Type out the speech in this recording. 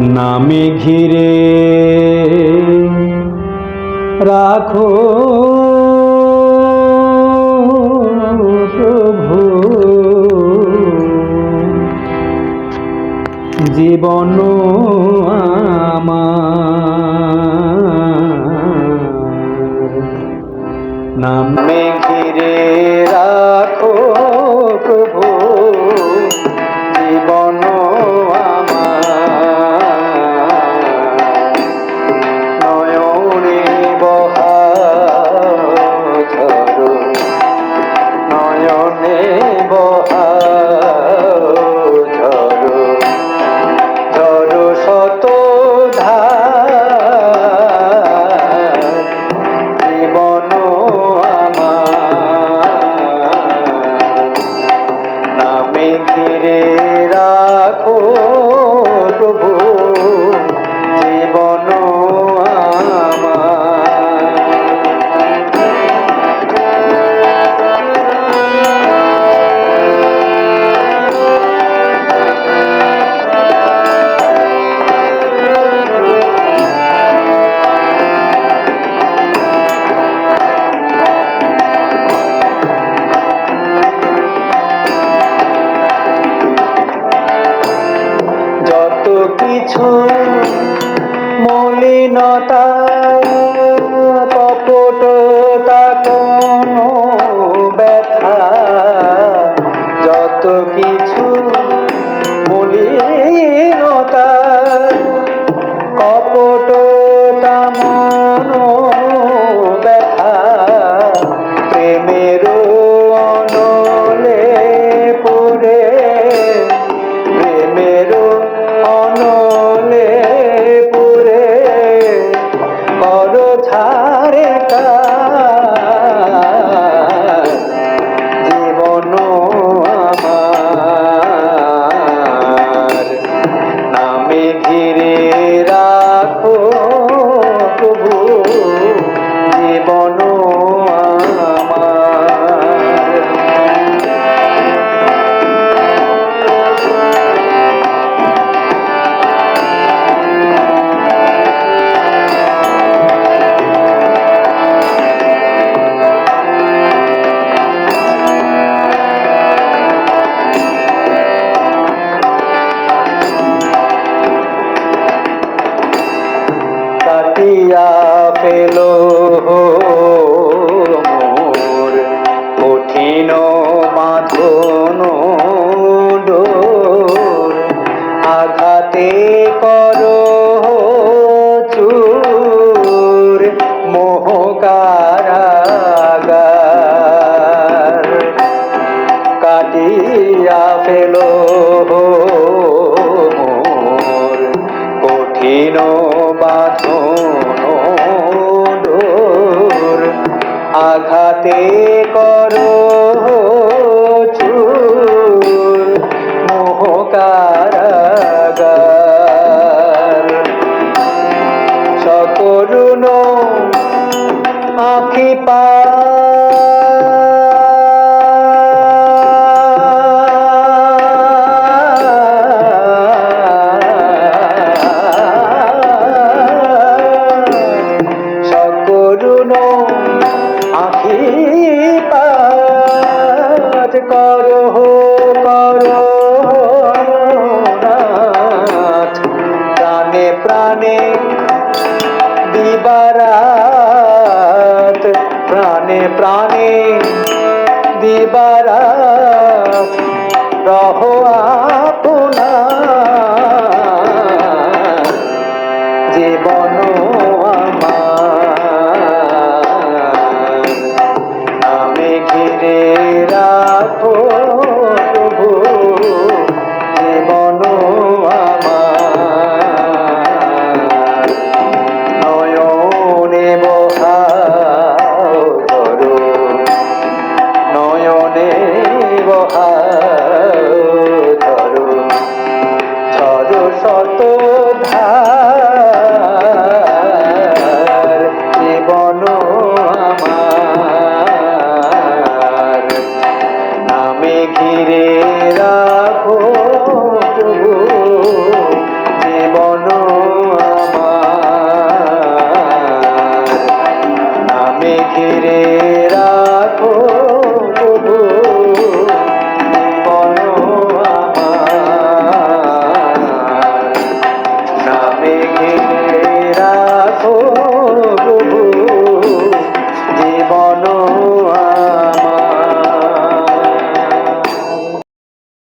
নামে ঘিরে রাখো। প্রভু জীবন আমার। নামে ঘিরে রাখ। ছোড় মলিনতা দিয়া পেল কঠিন মাধন আঘাতে কর চুর মোহকারা করো করো প্রাণে প্রাণে দিবারাত। প্রাণে প্রাণে দিবারাত। রহ আপনা জীবন ঘিরে